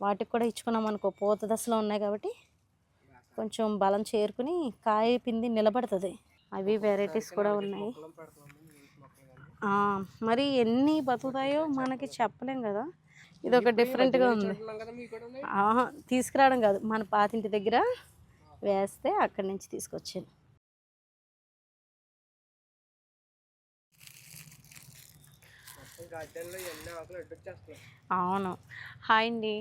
వాటికి కూడా ఇచ్చుకున్నాం అనుకో పూత దశలో ఉన్నాయి కాబట్టి కొంచెం బలం చేరుకుని కాయ పిండి నిలబడుతుంది. అవి వెరైటీస్ కూడా ఉన్నాయి. మరి ఎన్ని బతుకుతాయో మనకి చెప్పలేం కదా. ఇది ఒక డిఫరెంట్గా ఉంది. ఆహా, తీసుకురావడం కాదు. మన పాతింటి దగ్గర వేస్తే అక్కడి నుంచి తీసుకొచ్చాను మొత్తం గార్డెన్లో ఎన్ని ఆకులు అడ్డొచ్చేస్తున్నాయి అవును. హాయ్ అండి.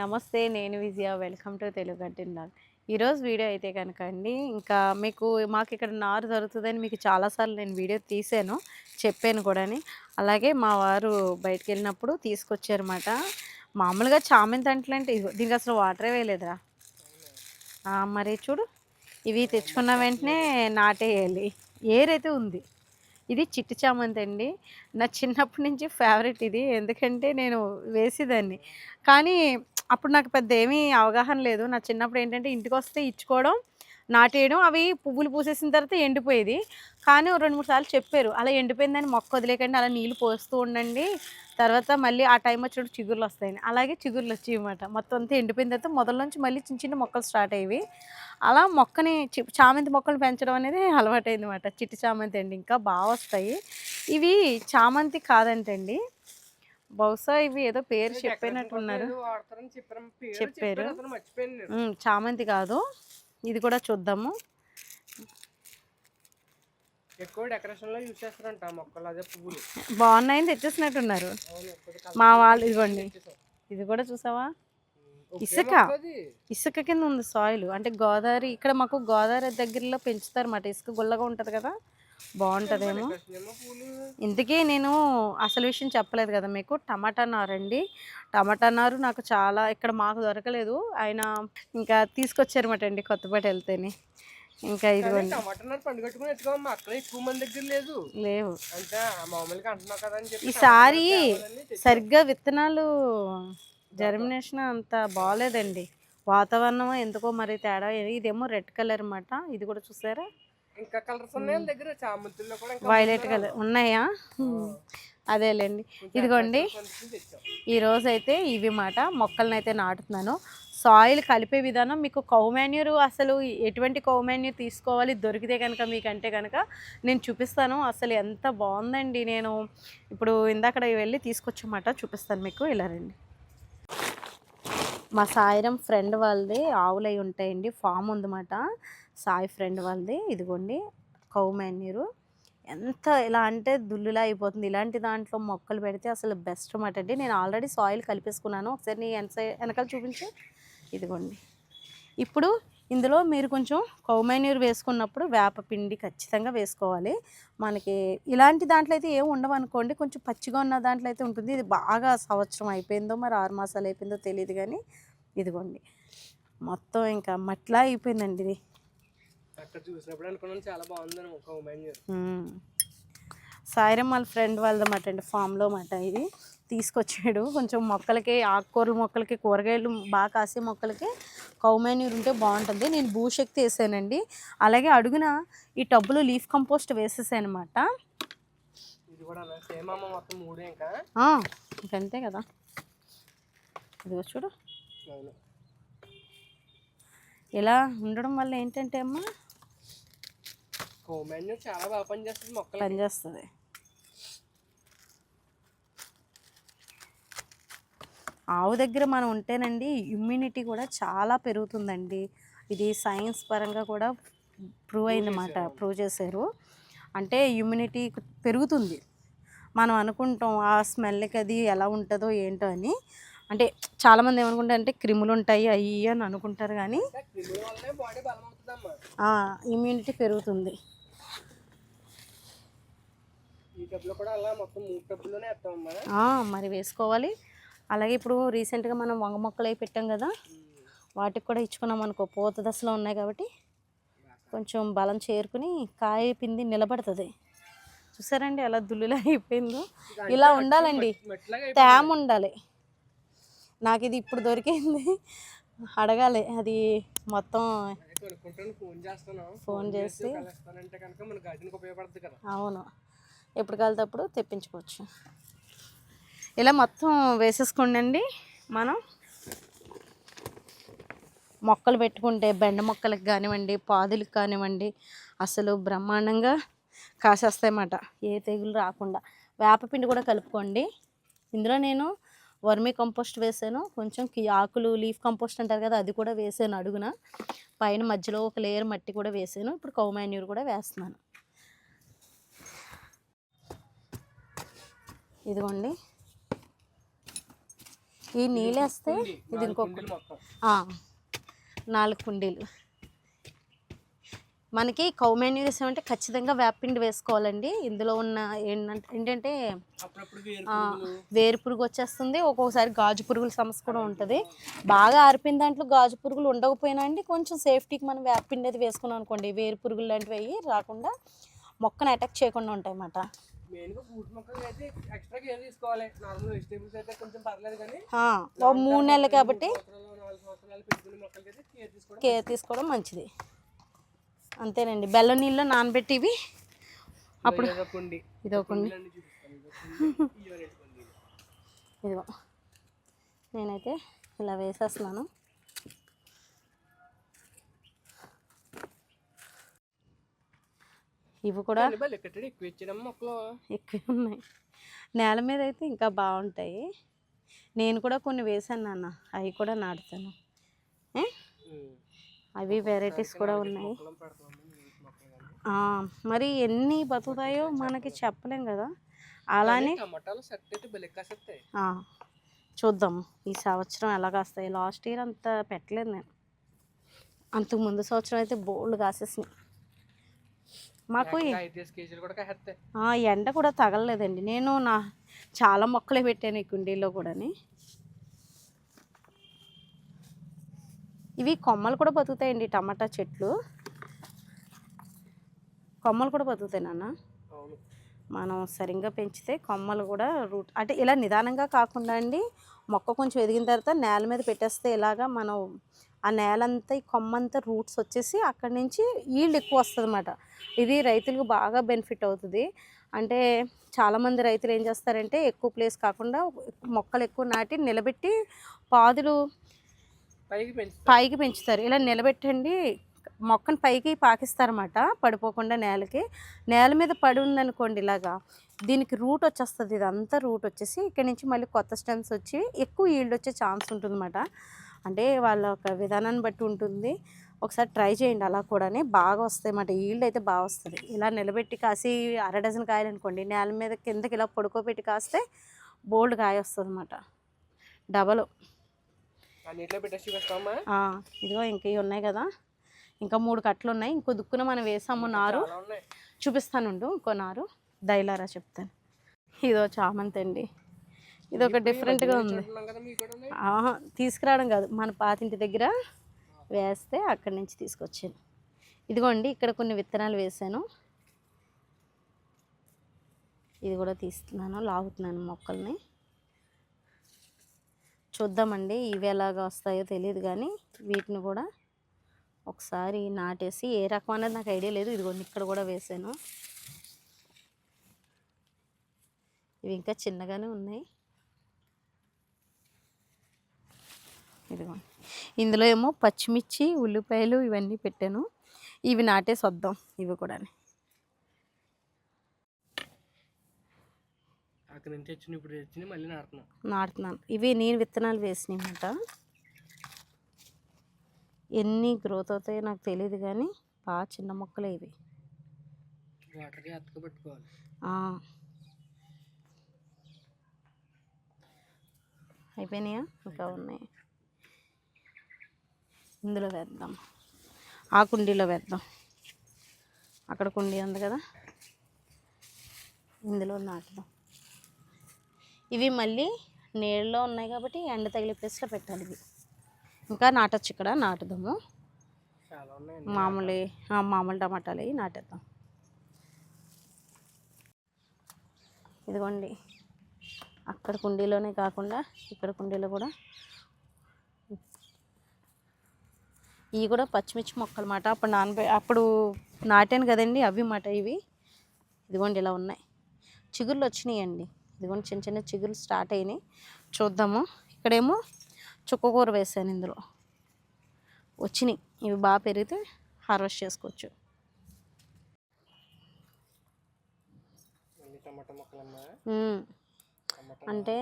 నమస్తే నేను విజయ. వెల్కమ్ టు తెలుగు గంటిన్నాను ఈరోజు వీడియో అయితే కనుక అండి ఇంకా మీకు మాకు ఇక్కడ నారు దొరుకుతుందని మీకు చాలాసార్లు నేను వీడియో తీసాను చెప్పాను కూడాని అలాగే మా వారు బయటకు వెళ్ళినప్పుడు తీసుకొచ్చారన్నమాట. మామూలుగా చామంతి అంటలు అంటే దీనికి అసలు వాటరే వేయలేదురా. మరి చూడు ఇవి తెచ్చుకున్న వెంటనే నాటేయాలి. ఏరైతే ఉంది. ఇది చిట్టి చామంతి అండి. నా చిన్నప్పటి నుంచి ఫేవరెట్ ఇది. ఎందుకంటే నేను వేసేదాన్ని. కానీ అప్పుడు నాకు పెద్ద ఏమీ అవగాహన లేదు. నా చిన్నప్పుడు ఏంటంటే ఇంటికి వస్తే ఇచ్చుకోవడం నాటేయడం అవి పువ్వులు పూసేసిన తర్వాత ఎండిపోయేది. కానీ రెండు మూడు సార్లు చెప్పారు అలా ఎండిపోయిందని మొక్క వదిలేకండి అలా నీళ్ళు పోస్తూ ఉండండి. తర్వాత మళ్ళీ ఆ టైం వచ్చినప్పుడు చిగుర్లు వస్తాయని. అలాగే చిగుర్లు వచ్చాయి అన్నమాట. మొత్తం అంతా ఎండిపోయిన తర్వాత మొదల నుంచి మళ్ళీ చిన్న చిన్న మొక్కలు స్టార్ట్ అయ్యేవి. అలా మొక్కని చామంతి మొక్కలు పెంచడం అనేది అలవాటైంది అనమాట చిట్టి చామంతి అండి ఇంకా బాగా వస్తాయి. ఇవి చామంతి కాదంటండి. బహుశా ఇవి ఏదో పేరు చెప్పినట్టున్నారు. చెప్పారు. చామంతి కాదు. ఇది కూడా చూద్దాము. ఎక్కువ డెకరేషన్లో యూజ్ చేస్తారంట ఆ మొక్కలు అదే పువ్వులు. బాగున్నాయని తెచ్చేసినట్టున్నారు. మా వాళ్ళు ఇదిగోండి. ఇది కూడా చూసావా? ఇసుక. ఇసుక కింద ఉంది సాయిల్ అంటే గోదావరి ఇక్కడ మాకు గోదావరి దగ్గరలో పెంచుతారు అన్నమాట ఇసుక గుల్లగా ఉంటుంది కదా. బాగుంటుందేమో. ఇంతకీ నేను అసలు విషయం చెప్పలేదు కదా మీకు. టమాటా నారు అండి. టమాటా నారు నాకు చాలా ఇక్కడ మాకు దొరకలేదు. ఆయన ఇంకా తీసుకొచ్చారన్నమాట అండి కొత్తపేట వెళ్తేనే. ఇంకా ఇదిగోండి. లేవు. ఈసారి. సరిగ్గా విత్తనాలు జర్మినేషన్ అంత బాగాలేదండి. వాతావరణం ఎందుకో మరి తేడా ఇదేమో రెడ్ కలర్ అన్నమాట. ఇది కూడా చూసారా? ఇంకా కలర్స్ ఉన్నాయి వాళ్ళ దగ్గర? చామంతుల్లో కూడా ఇంకా వైలెట్ కలర్ ఉన్నాయా? అదేలేండి. ఇదిగోండి. కొంచెం తెచ్చాం. ఈ రోజు అయితే ఇవి మాట మొక్కలను అయితే నాటుతున్నాను. సాయిల్ కలిపే విధానం మీకు కౌ మాన్యూర్ అసలు ఎటువంటి కౌ మాన్యూర్ తీసుకోవాలి దొరికితే కనుక మీకు అంటే కనుక నేను చూపిస్తాను. అసలు ఎంత బాగుందండి. నేను ఇప్పుడు ఇందాక వెళ్ళి తీసుకొచ్చమాట చూపిస్తాను మీకు. ఇలా రండి. మా సాయిరం ఫ్రెండ్ వాళ్ళది ఆవులు ఉంటాయండి. ఫామ్ ఉందన్నమాట. సాయి ఫ్రెండ్ వాళ్ళది. ఇదిగోండి కౌ మాన్యూరు ఎంత ఇలా అంటే దుల్లులా అయిపోతుంది. ఇలాంటి దాంట్లో మొక్కలు పెడితే అసలు బెస్ట్ అన్నమాట అండి. నేను ఆల్రెడీ సాయిల్ కలిపేసుకున్నాను. ఒకసారి నీ ఎంత వెనకాల చూపించు. ఇదిగోండి. ఇప్పుడు ఇందులో మీరు కొంచెం కౌమైనీరు వేసుకున్నప్పుడు వేప పిండి ఖచ్చితంగా వేసుకోవాలి. మనకి ఇలాంటి దాంట్లో అయితే ఏం ఉండవు అనుకోండి. కొంచెం పచ్చిగా ఉన్న దాంట్లో అయితే ఉంటుంది. ఇది బాగా సంవత్సరం అయిపోయిందో మరి ఆరు మాసాలు అయిపోయిందో తెలియదు కానీ. ఇదిగోండి. మొత్తం ఇంకా మట్లా అయిపోయిందండి ఇది. అక్కడ చూసినప్పుడు అనుకున్నాను చాలా బాగుందని ఒక ఉమెన్. సాయిరం వాళ్ళ ఫ్రెండ్ వాళ్ళదన్నమాట అండి ఫామ్లో మాట ఇది. తీసుకొచ్చాడు. కొంచెం మొక్కలకి ఆకుకూరల మొక్కలకి కూరగాయలు బాగా కాసే మొక్కలకి కౌమాన్యూర్ ఉంటే బాగుంటుంది. నేను భూశక్తి వేసానండి. అలాగే అడుగున ఈ టబ్బులో లీఫ్ కంపోస్ట్ వేసేసాను అనమాట ఇది కూడా సేమ్ అమ్మ మొత్తం మూడు ఇంకా? ఇంకంతే కదా. ఇదిగో చూడు. ఇలా ఉండడం వల్ల ఏంటంటే అమ్మ చాలా బాగా పనిచేస్తుంది మొక్కలు పనిచేస్తుంది. ఆవు దగ్గర మనం ఉంటేనండి ఇమ్యూనిటీ కూడా చాలా పెరుగుతుందండి. ఇది సైన్స్ పరంగా కూడా ప్రూవ్ అయిందన్నమాట ప్రూవ్ చేశారు. అంటే ఇమ్యూనిటీ పెరుగుతుంది. మనం అనుకుంటాం ఆ స్మెల్కి అది ఎలా ఉంటుందో ఏంటో అని. అంటే చాలామంది ఏమనుకుంటారు అంటే క్రిములు ఉంటాయి అయ్యి అని అనుకుంటారు కానీ ఇమ్యూనిటీ పెరుగుతుంది. అలా మరి వేసుకోవాలి. అలాగే ఇప్పుడు రీసెంట్గా మనం వంగ మొక్కలు అవి పెట్టాం కదా వాటికి కూడా ఇచ్చుకున్నాం అనుకో పూత దశలో ఉన్నాయి కాబట్టి కొంచెం బలం చేరుకుని కాయ పిండి నిలబడుతుంది. చూసారండి ఎలా దుల్లులా అయిపోయిందో? ఇలా ఉండాలండి. తేమ ఉండాలి. నాకు ఇది ఇప్పుడు దొరికింది. అడగాలి అది మొత్తం ఫోన్ చేసి. అవును ఎప్పుడు కలితప్పుడు తెప్పించుకోవచ్చు. ఇలా మొత్తం వేసేసుకోండి మనం. మొక్కలు పెట్టుకుంటే బెండ మొక్కలకు కానివ్వండి పాదులకు కానివ్వండి అసలు బ్రహ్మాండంగా కాసేస్తాయన్నమాట. ఏ తెగులు రాకుండా. వేపపిండి కూడా కలుపుకోండి. ఇందులో నేను వర్మీ కంపోస్ట్ వేసాను. కొంచెం కి- ఆకులు లీఫ్ కంపోస్ట్ అంటారు కదా అది కూడా వేసాను అడుగున. పైన మధ్యలో ఒక లేయర్ మట్టి కూడా వేసాను. ఇప్పుడు కౌ మాన్యూర్ కూడా వేస్తున్నాను. ఇదిగోండి. ఈ నీళ్ళు వేస్తే ఇది ఇంకొక నాలుగు కుండీలు. మనకి కౌ వేసామంటే ఖచ్చితంగా వేపిండి వేసుకోవాలండి. ఇందులో ఉన్న ఏంటంటే ఏంటంటే వేరు పురుగు వచ్చేస్తుంది. ఒక్కొక్కసారి గాజు పురుగుల సమస్య కూడా ఉంటుంది. బాగా ఆరిపోయిన దాంట్లో గాజు పురుగులు ఉండకపోయినా అండి కొంచెం సేఫ్టీకి మనం వేపిండి అది వేసుకున్నాం అనుకోండి వేరు పురుగులు లాంటివి అయ్యి రాకుండా మొక్కను అటాక్ చేయకుండా ఉంటాయి అన్నమాట మూడు నెలలు కాబట్టి కేర్ తీసుకోవడం మంచిది. అంతేనండి. బెల్లం నీళ్ళు నానబెట్టి ఇవి అప్పుడు ఇది కుండి. ఇదిగో నేనైతే ఇలా వేసేస్తున్నాను. ఇవి కూడా ఎక్కువ ఉన్నాయి. నేల మీద అయితే ఇంకా బాగుంటాయి. నేను కూడా కొన్ని వేసాను నాన్న. అవి కూడా నాటుతాను. ఏ? అవి వెరైటీస్ కూడా ఉన్నాయి. మరి ఎన్ని బతుకుతాయో మనకి చెప్పలేం కదా. అలానే చూద్దాం. ఈ సంవత్సరం ఎలా కాస్తాయి? లాస్ట్ ఇయర్ అంత పెట్టలేదు నేను. అంతకు ముందు సంవత్సరం అయితే బోల్డ్ కాసేసినాయి. మాకు కూడా ఎండ కూడా తగలలేదండి. నేను నా చాలా మొక్కలే పెట్టాను ఈ కుండీలో కూడాని. ఇవి కొమ్మలు కూడా బతుకుతాయండి టమాటా చెట్లు. కొమ్మలు కూడా బతుకుతాయి నాన్న. మనం సరిగ్గా పెంచితే కొమ్మలు కూడా రూట్ అంటే ఇలా నిదానంగా కాకుండా అండి మొక్క కొంచెం ఎదిగిన తర్వాత నేల మీద పెట్టేస్తే ఇలాగా మనం ఆ నేలంతా ఈ కొమ్మంతా రూట్స్ వచ్చేసి అక్కడి నుంచి ఈల్డ్ ఎక్కువ వస్తుంది అన్నమాట ఇది రైతులకు బాగా బెనిఫిట్ అవుతుంది. అంటే చాలామంది రైతులు ఏం చేస్తారంటే ఎక్కువ ప్లేస్ కాకుండా మొక్కలు ఎక్కువ నాటి నిలబెట్టి పాదులు పైకి పైకి పెంచుతారు. ఇలా నిలబెట్టండి. మొక్కను పైకి పాకిస్తారన్నమాట పడిపోకుండా నేలకి. నేల మీద పడి ఉందనుకోండి ఇలాగా దీనికి రూట్ వచ్చేస్తుంది. ఇదంతా రూట్ వచ్చేసి ఇక్కడ నుంచి మళ్ళీ కొత్త స్టెమ్స్ వచ్చి ఎక్కువ ఈల్డ్ వచ్చే ఛాన్స్ ఉంటుందన్నమాట. అంటే వాళ్ళ ఒక విధానాన్ని బట్టి ఉంటుంది. ఒకసారి ట్రై చేయండి. అలా కూడానే బాగా వస్తాయి అన్నమాట ఈల్డ్ అయితే బాగా వస్తుంది. ఇలా నిలబెట్టి కాసి అర డజన్ కాయలు అనుకోండి నేల మీద కిందకి ఇలా పడుకోబెట్టి కాస్తే బోల్డ్ కాయ వస్తుంది అన్నమాట డబల్ ఆ నీటిలో పెట్టేసి చూపిస్తామా ఆ, ఇదిగో ఇంక ఇవి ఉన్నాయి కదా. ఇంకా మూడు కట్టలు ఉన్నాయి. ఇంకో దుక్కున మనం వేసాము నారు. చూపిస్తానుండు ఇంకో నారు. దైలారా చెప్తాను. ఇదో చామంతి అండి. ఇది ఒక డిఫరెంట్గా ఉంది. తీసుకురావడం కాదు. మన పాతింటి దగ్గర వేస్తే అక్కడి నుంచి తీసుకొచ్చాను. ఇదిగోండి ఇక్కడ కొన్ని విత్తనాలు వేసాను ఇది కూడా తీస్తున్నాను లాగుతున్నాను మొక్కల్ని. చూద్దామండి ఇవి ఎలాగా వస్తాయో తెలియదు కానీ వీటిని కూడా ఒకసారి నాటేసి ఏ రకం అనేది నాకు ఐడియా లేదు. ఇదిగోండి ఇక్కడ కూడా వేసాను. ఇవి ఇంకా చిన్నగానే ఉన్నాయి. ఇదిగోండి. ఇందులో ఏమో పచ్చిమిర్చి ఉల్లిపాయలు ఇవన్నీ పెట్టాను. ఇవి నాటేసి వద్దాం ఇవి కూడా అక్కడ నుంచి తెచ్చిన ఇప్పుడు మళ్ళీ నాడుతున్నాం నాటుతున్నాను. ఇవి నేను విత్తనాలు వేసినాయి అన్నమాట ఎన్ని గ్రోత్ అవుతాయో నాకు తెలియదు కానీ బాగా చిన్న మొక్కలే ఇవి. వాటర్కి అతక పెట్టుకోవాలి. ఆ. అయిపోయినాయా? ఇంకా ఉన్నాయి. ఇందులో వేద్దాం. ఆ కుండీలో వేద్దాం. అక్కడ కుండీ ఉంది కదా. ఇందులో నాటుదాం. ఇవి మళ్ళీ నీళ్ళలో ఉన్నాయి కాబట్టి ఎండ తగిలే ప్లేస్లో పెట్టాలి ఇవి. ఇంకా నాటొచ్చు ఇక్కడ నాటుదాము. మామూలు మామూలు టమాటాలు అవి నాటేద్దాం. ఇదిగోండి అక్కడ కుండీలోనే కాకుండా ఇక్కడ కుండీలో కూడా ఇవి కూడా పచ్చిమిర్చి మొక్కలు మాట. అప్పుడు నానబె అప్పుడు నాటాను కదండి అవి మాట ఇవి. ఇదిగోండి ఇలా ఉన్నాయి. చిగుర్లు వచ్చినాయండి. ఇదిగోండి చిన్న చిన్న చిగుర్లు స్టార్ట్ అయినాయి. చూద్దాము. ఇక్కడేమో చుక్కకూర వేసాను ఇందులో. వచ్చినాయి. ఇవి బాగా పెరిగితే హార్వెస్ట్ చేసుకోవచ్చు. అంటే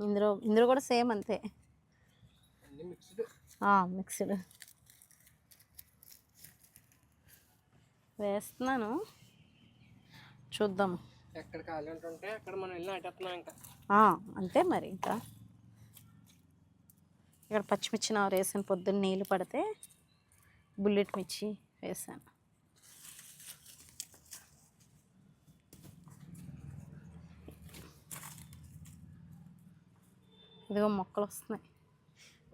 ఇందులో ఇందులో కూడా సేమ్ అంతే. మిక్స్డ్ వేస్తున్నాను. చూద్దాం ఎక్కడ ఖాళీ ఉంటుంటే అక్కడ మనం వెళ్ళి నాటేస్తున్నాం ఇంకా. అంతే మరి ఇంకా. ఇక్కడ పచ్చిమిర్చి నా వేసాను పొద్దున్న నీళ్ళు పడితే బుల్లెట్ మిర్చి వేసాను. ఇదిగో మొక్కలు వస్తున్నాయి.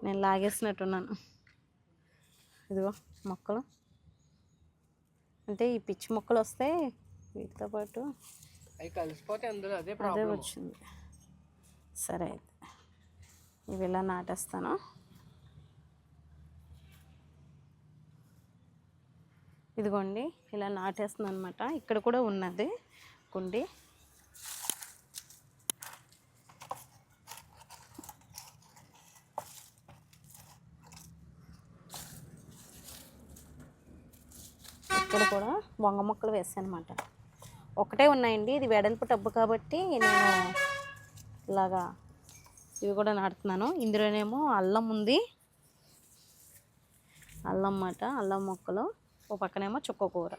నేను లాగేసినట్టున్నాను. ఇదిగో మొక్కలు. అంటే ఈ పిచ్చి మొక్కలు వస్తే వీటితో పాటు అవి కలిసిపోతే అందులో అదే అదే వచ్చింది. సరే అయితే. ఇవి ఇలా నాటేస్తాను. ఇదిగోండి ఇలా నాటేస్తున్నాను అనమాట ఇక్కడ కూడా ఉన్నది కుండి. ఇక్కడ కూడా వంగ మొక్కలు వేసాను అనమాట ఒకటే ఉన్నాయండి. ఇది వెడల్పు టబ్బు కాబట్టి నేను ఇలాగా ఇవి కూడా నాటుతున్నాను. ఇందులోనేమో అల్లం ఉంది. అల్లం మాట అల్లం మొక్కలు. ఓ పక్కనేమో చుక్క కూర.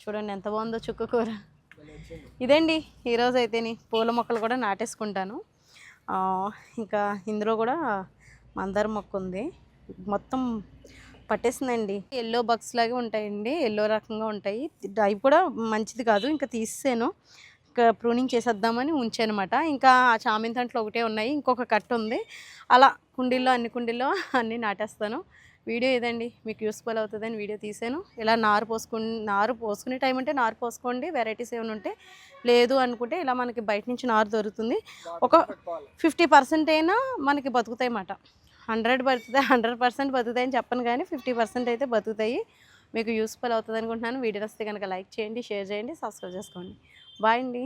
చూడండి ఎంత బాగుందో చుక్క కూర. ఇదండి ఈరోజు అయితేని పూల మొక్కలు కూడా నాటేసుకుంటాను. ఇంకా ఇందులో కూడా మందార మొక్క ఉంది. మొత్తం పట్టేసిందండి. ఎల్లో బక్స్ లాగే ఉంటాయండి. ఎల్లో రకంగా ఉంటాయి. అవి కూడా మంచిది కాదు. ఇంకా తీసేసాను. ఇంకా ప్రూనింగ్ చేసేద్దామని ఉంచానమాట. ఇంకా ఆ చామింతంట్లో ఒకటే ఉన్నాయి. ఇంకొక కట్ట ఉంది. అలా కుండీల్లో అన్ని కుండీల్లో అన్నీ నాటేస్తాను. వీడియో ఇదండి. మీకు యూస్ఫుల్ అవుతుందని వీడియో తీసాను. ఇలా నారు పోసుకుని నారు పోసుకునే టైం అంటే నారు పోసుకోండి. వెరైటీస్ ఏమైనా ఉంటే లేదు అనుకుంటే ఇలా మనకి బయట నుంచి నారు దొరుకుతుంది. ఒక ఫిఫ్టీ పర్సెంట్ అయినా మనకి బతుకుతాయి అన్నమాట హండ్రెడ్ బతుకుతాయి హండ్రెడ్ పర్సెంట్ బతుకుతాయని చెప్పను కానీ ఫిఫ్టీ పర్సెంట్ అయితే బతుకుతాయి. మీకు యూస్ఫుల్ అవుతుంది అనుకుంటున్నాను. వీడియో వస్తే కనుక లైక్ చేయండి షేర్ చేయండి సబ్స్క్రైబ్ చేసుకోండి. బాయ్ అండి.